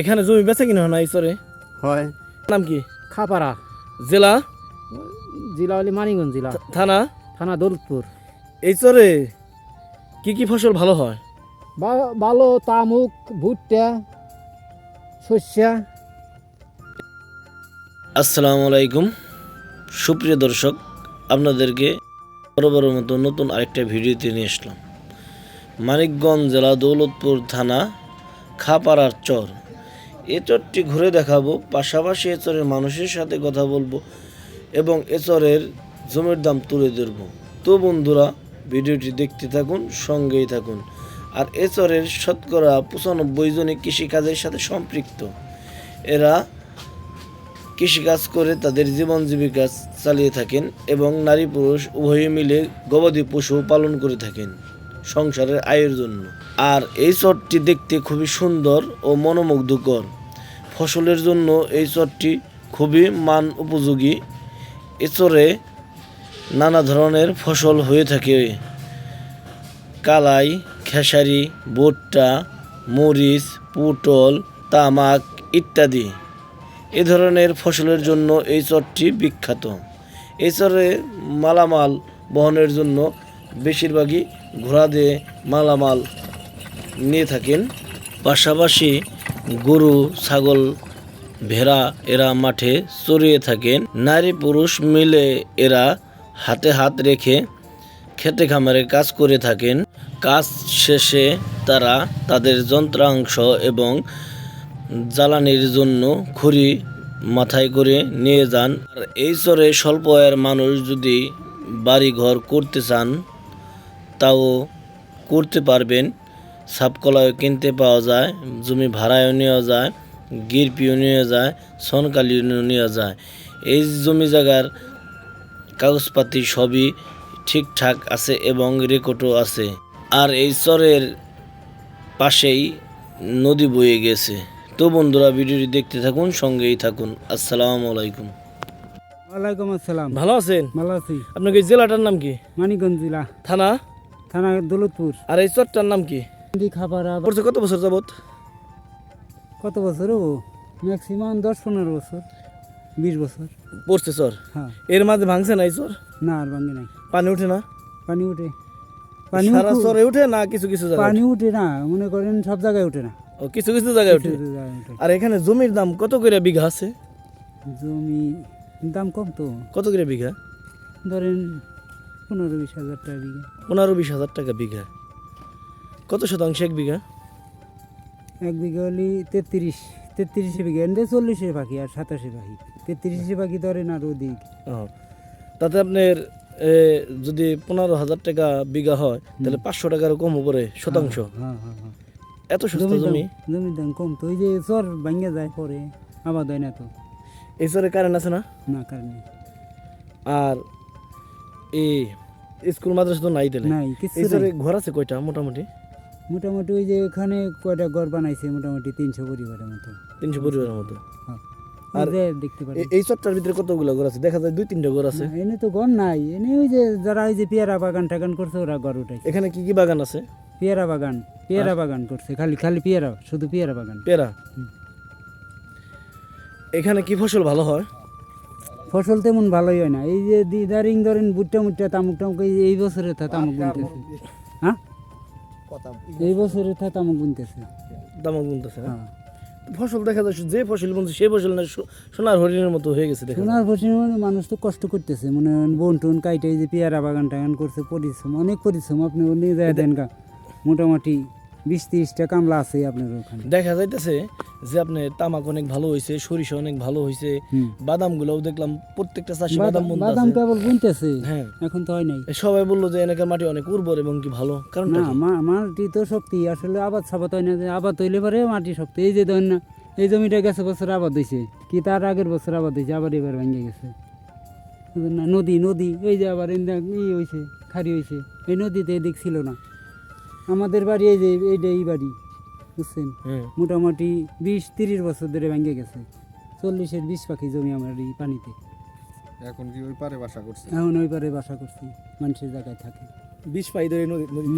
এখানে জমি বেচে কিনা হয় না ঈশ্বরে হয়। নাম কি? খাপাড়া। জেলা? জেলা হলে মানিগঞ্জ জেলা। থানা? থানা দৌলতপুর। এই চরে কি কি ফসল ভালো হয়? ভালো তামুক ভুট্টা শস্যা। আসসালামু আলাইকুম। সুপ্রিয় দর্শক আপনাদেরকে বরাবরের মতো নতুন আরেকটা ভিডিওতে নিয়ে আসলাম। মানিকগঞ্জ জেলা দৌলতপুর থানা খাপাড়ার চর। এ চরটি ঘুরে দেখাবো, পাশাপাশি এ চরের মানুষের সাথে কথা বলব এবং এ চরের জমির দাম তুলে ধরব। তো বন্ধুরা, ভিডিওটি দেখতে থাকুন, সঙ্গেই থাকুন। আর এ চরের শতকরা পঁচানব্বই জনই কৃষিকাজের সাথে সম্পৃক্ত। এরা কৃষিকাজ করে তাদের জীবন জীবিকা চালিয়ে থাকেন এবং নারী পুরুষ উভয়ে মিলে গবাদি পশু পালন করে থাকেন সংসারের আয়ের জন্য। আর এই চরটি দেখতে খুবই সুন্দর ও মনোমুগ্ধকর। ফসলের জন্য এই চরটি খুবই মান উপযোগী। এ চরে নানা ধরনের ফসল হয়ে থাকে। কালাই, খেসারি, ভুট্টা, মরিচ, পুটল, তামাক ইত্যাদি। এ ধরনের ফসলের জন্য এই চরটি বিখ্যাত। এই চরে মালামাল বহনের জন্য বেশিরভাগই ঘোড়া দিয়ে মালামাল নিয়ে থাকেন। পাশাপাশি গরু, ছাগল, ভেড়া এরা মাঠে চড়িয়ে থাকেন। নারী পুরুষ মিলে এরা হাতে হাত রেখে খেতে খামারে কাজ করে থাকেন। কাজ শেষে তারা তাদের যন্ত্রাংশ এবং জ্বালানির জন্য খড়ি মাথায় করে নিয়ে যান। আর এই চরে স্বল্প আয়ের মানুষ যদি বাড়ি ঘর করতে চান, তাও করতে পারবেন। সাপকলাও কিনতে পাওয়া যায় জমি ভাড়ায়ও নেওয়া যায় গিরপিও নেওয়া যায় সনকালিও নেওয়া যায়। এই জমি জায়গার কাগজপাতি সবই ঠিকঠাক আছে এবং রেকর্ডও আছে। আর এই চরের পাশেই নদী বয়ে গেছে। তো বন্ধুরা ভিডিওটি দেখতে থাকুন সঙ্গেই থাকুন। আসসালামু আলাইকুম। ওয়ালাইকুম আসসালাম। ভালো আছেন? ভালো আছি। আপনার এই জেলাটার নাম কি? মানিগঞ্জ জেলা। থানা? থানা দৌলতপুর। আর এই চরটার নাম কি? খাপাড়া পড়ছে কত বছর যাবত কত বছর ও? ম্যাক্সিমাম দশ পনেরো বছর বিশ বছর। পড়ছে চর? হ্যাঁ। এর মাঝে ভাঙছে না এই চর? না আর ভাঙ্গে নাই। পানি উঠে না? পানি উঠে। পানি সারা উঠে- উঠে না কিছু কিছু জায়গায় পানি উঠে না মনে করেন সব জায়গায় উঠে না। ও কিছু কিছু জায়গায় উঠে? কিছু জায়গায় উঠে। আর এখানে জমির দাম কত করে বিঘা আছে? জমি দাম কম তো। কত করে বিঘা? ধরেন পনেরো বিশ হাজার টাকা বিঘা। পনেরো বিশ হাজার টাকা বিঘা। কত শতাংশ এক বিঘা? এক বিঘা হলে তেত্রিশ তেত্রিশে বিঘা এনে চল্লিশে পাখি আর সাতাশে পাখি তেত্রিশে পাখি ধরেন আর ওদিক। তাতে আপনার যদি পনেরো হাজার টাকা বিঘা হয় তাহলে পাঁচশো টাকার কম উপরে শতাংশ। হ্যাঁ হ্যাঁ হ্যাঁ এত সস্তা জমির জমি? জমির দাম কম তো ওই যে চর ভাঙ্গে যায় পরে আবাদ হয় না তো। এই চরে কারেন্ট আছে না? না কারণে আর এই স্কুল মাদ্রাসা তো নাই তাহলে? নাই এই চরে। ঘর আছে কয়টা মোটামুটি? মোটামুটি ওই যে ওখানে কয়টা ঘর বানাইছে মোটামুটি? তিনশো পরিবারের মতো। তিনশো পরিবারের মতো? হ্যাঁ। আর দেখতে পারি এই চরটার ভিতরে কতগুলো ঘর আছে? দেখা যায় দুই তিনটা ঘর আছে। এনে তো ঘর নাই। এনে ওই যে যারা ওই যে পেয়ারা বাগান টাগান করছে ওরা ঘর উঠাইছে। এখানে কি কি বাগান আছে? পেয়ারা বাগান পেয়ারা বাগান করছে। খালি খালি পেয়ারা শুধু পেয়ারা বাগান। হুম। এখানে কি ফসল ভালো হয়? ফসল তেমন ভালোই হয় না। এই যে দিদারিং ধরেন বুট্টা মুট্টা তামুক টামুক এই- এই বছরে থা তামুক বুনতেছে। হ্যাঁ এই বছরে থা তামাক বুনতেছে। তামাক বুনতেছে না? হ্যাঁ। ফসল দেখা যায় যে ফসল বলছে সেই ফসল না সোনার হরিণের মতো হয়ে গেছে সোনার হরিণের সোনার মানুষ তো কষ্ট করতেছে। মনে হয় বন টন কাইটে যে পেয়ারা বাগান টাগান করছে পরিশ্রম অনেক পরিশ্রম আপনি নিয়ে যায় দেন গা। মোটামুটি বিশ তিরিশটা কামলা আছে আপনার ওখানে। দেখা যাইতেছে যে আপনি তামাক অনেক ভালো হয়েছে সরিষা অনেক ভালো হয়েছে হুম। বাদাম গুলাও দেখলাম প্রত্যেকটা চাষি বাদাম বাদাম। কেবল বুনতেছে হ্যাঁ। এখন তো হয় নাই। সবাই বলল যে এলাকার মাটি অনেক উর্বর এবং কি ভালো কারণ না মাটি তো শক্তি আসলে আবাদ সাবাদ হয় না যে আবাদ হইলে পরে মাটি শক্তি। এই যে ধরেন না এই জমিটা গেছে বছর আবাদ হয়েছে কি তার আগের বছর আবাদ হয়েছে আবার এবার ভেঙে গেছে। না নদী নদী এই যে আবার এন্দা ই হয়েছে খারি হয়েছে এই নদীতে এদিক ছিল না। আমাদের বাড়ি এই যে এইটা এই বাড়ি বুঝছেন? হ্যাঁ। মোটামুটি বিশ তিরিশ বছর ধরে ভেঙে গেছে। চল্লিশের বিশ পাখি জমি আমার এই পানিতে। এখন কি ওই পারে বাসা করছে এখন ওই পারে বাসা করছি মানুষের জায়গায় থাকে। বিশ পাই ধরে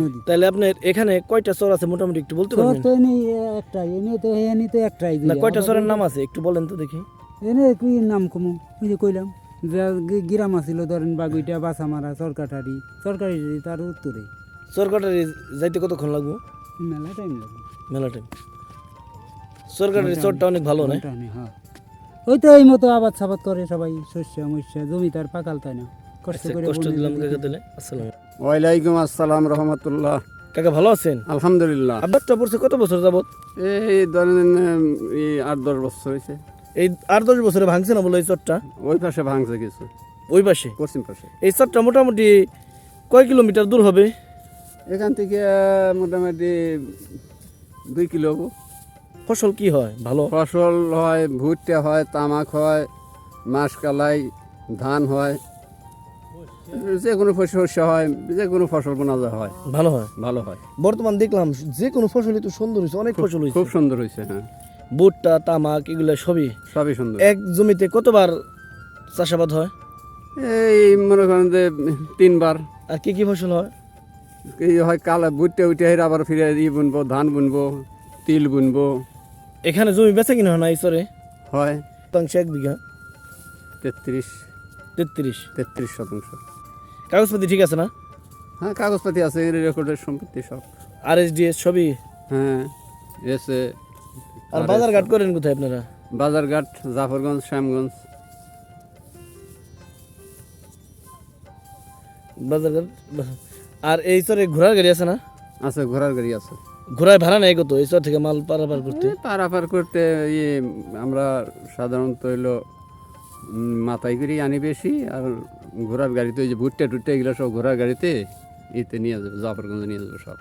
নদী তাহলে আপনার এখানে কয়টা চর আছে মোটামুটি একটু বলতে পারবেন? তো এনে একটাই এনে তো এনে তো একটাই না কয়টা চরের নাম আছে? একটু বলেন তো দেখি। এনে কি নাম কমু? ওই যে কইলাম গিরাম আছিল ধরেন বাগুইটা বাসামারা সরকারি সরকারি তার উত্তরে। সরকারের যাইতে কতক্ষণ লাগবে? মেলা টাইম লাগবে। মেলা টাইম চরটা অনেক ভালো না হ্যাঁ। ওই তো এই মতো আবাদ সাবাদ করে সবাই শস্য মস্য জমি তার পাকাল তাই না? কষ্ট আচ্ছা, করে কষ্ট দিলাম কাকা তাহলে। আসসালাম ওয়ালাইকুম আসসালাম রহমতুল্লাহ। কাকা ভালো আছেন? আলহামদুলিল্লাহ। আপনারটা পড়ছে কত বছর যাবত এই ধরেন এই আট দশ বছর হয়েছে। এই আট দশ বছরে ভাঙছে না বলে এই চরটা? ওই পাশে ভাঙছে কিছু। ওই পাশে? পশ্চিম পাশে। এই চরটা মোটামুটি কয় কিলোমিটার দূর হবে? এখান থেকে মোটামুটি দুই কিলো হব। ফসল কি হয়? ভালো? ফসল হয় ভুট্টা হয় তামাক হয় মাসকালাই ধান হয়। যে কোনো শস্য হয় যে কোনো ফসল বোনা হয়। ভালো হয়? ভালো হয়। বর্তমান দেখলাম যে কোনো ফসলই তো সুন্দর হয়েছে অনেক ফসল হয়েছে। খুব সুন্দর হয়েছে হ্যাঁ। ভুট্টা তামাক এগুলো সবই? সবই সুন্দর। এক জমিতে কতবার চাষাবাদ হয়? এই মনে করেন যে তিনবার। আর কি কি ফসল হয়? এই হয় কালা বুটতে উঠে হের আবার ফিরে ই বুনবো ধান বুনবো তিল বুনবো। এখানে জমি বেচা কিনা হয় না চরে হয়। শতাংশ এক বিঘা। তেত্রিশ। তেত্রিশ? তেত্রিশ শতাংশ। কাগজপাতি ঠিক আছে না? হ্যাঁ কাগজপাতি আছে রেকর্ডের সম্পত্তি সব। আর এস ডিএস সবই হ্যাঁ এসে আর বাজার ঘাট করেন কোথায় আপনারা? বাজারঘাট জাফরগঞ্জ শ্যামগঞ্জ। বাজার ঘাট আর এই চরে ঘোড়ার গাড়ি আছে না? আছে ঘোড়ার গাড়ি আছে। ঘোড়ায় ভাড়া নেয় কত? এই চর থেকে মাল পারাপার করতে? পারাপার করতে ইয়ে আমরা সাধারণত হইল মাথায় করে আনি বেশি আর ঘোড়ার গাড়িতে ওই যে ভুট্টা টুট্টা এগুলো সব ঘোড়ার গাড়িতে ইতে নিয়ে যাবে জাফরগঞ্জে নিয়ে যাবে সব।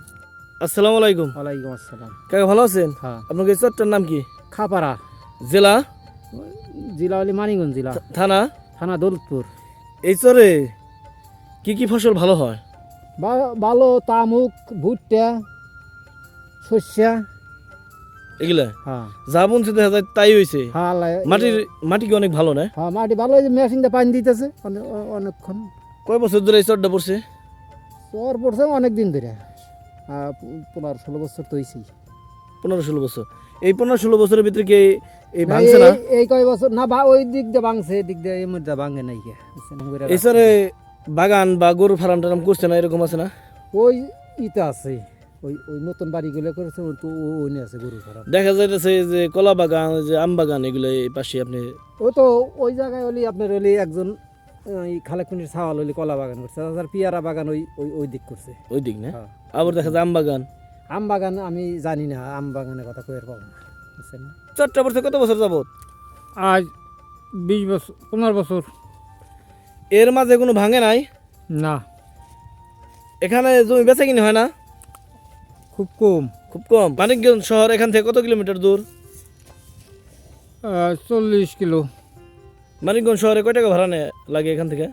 আসসালামু আলাইকুম। ওয়ালাইকুম আসসালাম। কাকা ভালো আছেন? হ্যাঁ। আপনাকে এই চরটার নাম কি? খাপাড়া। জেলা? জেলা হলি মানিগঞ্জ জেলা। থানা? থানা দৌলতপুর। এই চরে কি কি ফসল ভালো হয়? ভালো তামুক ভুট্টা শস্যা। এগুলা? হ্যাঁ। যা বলছে দেখা যায় তাই হয়েছে হ্যাঁ মাটির মাটি কি অনেক ভালো না? হ্যাঁ মাটি ভালো হয়েছে মেশিন দিয়ে পানি দিতেছে অনেকক্ষণ। কয় বছর ধরে এই চরটা পড়ছে? চর পড়ছে অনেক দিন ধরে পনেরো ষোলো বছর তো হয়েছি পনেরো ষোলো বছর। এই পনেরো ষোলো বছরের ভিতরে কি এই- ভাঙছে না? এই কয় বছর? না ওই দিক দিয়ে ভাঙছে দিক দিয়ে এই মধ্যে ভাঙে নাই চরে বাগান বা গরুর ফার্ম টার্ম করছে না এরকম আছে না? ওই ইতে আছে। ওই ওই নতুন বাড়িগুলো করেছে ওই তো ও- ওই নিয়ে আছে গরু ফার্ম। দেখা যাইতেছে যে কলা বাগান যে আম বাগান এগুলো এই পাশে আপনি ও তো ওই জায়গায় হলি আপনার হলি একজন ওই খালেকুনির ছাওয়াল হলি কলা বাগান করছে আর পিয়ারা বাগান ওই ওই ওই দিক করছে। ওই দিক না? হ্যাঁ। আবার দেখা যায় আম বাগান। আম বাগান আমি জানি না আম বাগানের কথা কয়ের পাবো না। বুঝছেন না? চরটা পড়ছে কত বছর যাবত আজ বিশ বছর পনেরো বছর। এর মাঝে কোনো ভাঙে নাই? না। এখানে জমি বেচা কিনে হয় না? খুব কম। খুব কম। মানিকগঞ্জ শহর এখান থেকে কত কিলোমিটার দূর? চল্লিশ কিলো। মানিকগঞ্জ শহরে কয় টাকা ভাড়া নেয় লাগে এখান থেকে?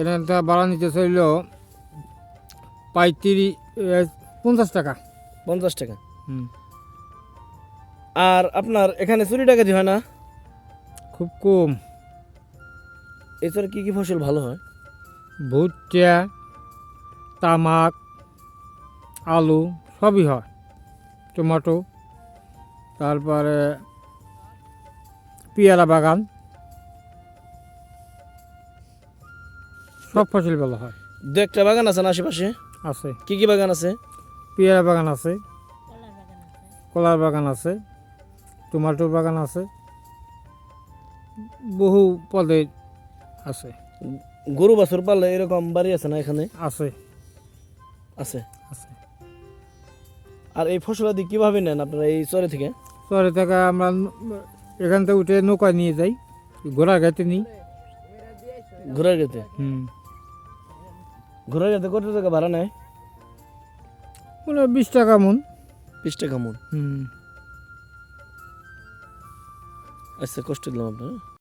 এখানটা ভাড়া নিতে চাইল পঁয়ত্রিশ পঞ্চাশ টাকা। পঞ্চাশ টাকা। আর আপনার এখানে চুরি ডাকাতি হয় না? খুব কম। এছাড়া কি কি ফসল ভালো হয়? ভুট্টা তামাক আলু সবই হয়। টমেটো তারপরে পেয়ারা বাগান সব ফসল ভালো হয়। দু একটা বাগান আছে না আশেপাশে? আছে। কি কি বাগান আছে? পেয়ারা বাগান আছে। কলার বাগান আছে। টমাটোর বাগান আছে। বহু পদে আছে। গরু বাছুর পালে এরকম বাড়ি আছে না এখানে? আছে। আছে? আছে। আর এই ফসলাদি কীভাবে নেন আপনারা এই চরে থেকে? চরে থেকে আমরা এখান থেকে উঠে নৌকা নিয়ে যাই ঘোড়া গাইতে নিই। ঘোড়ার গেতে হুম। ঘোড়ার গেতে কত টাকা ভাড়া নেয়? মানে বিশ টাকা মন। বিশ টাকা মন। হুম। আচ্ছা কষ্ট দিলাম আপনার।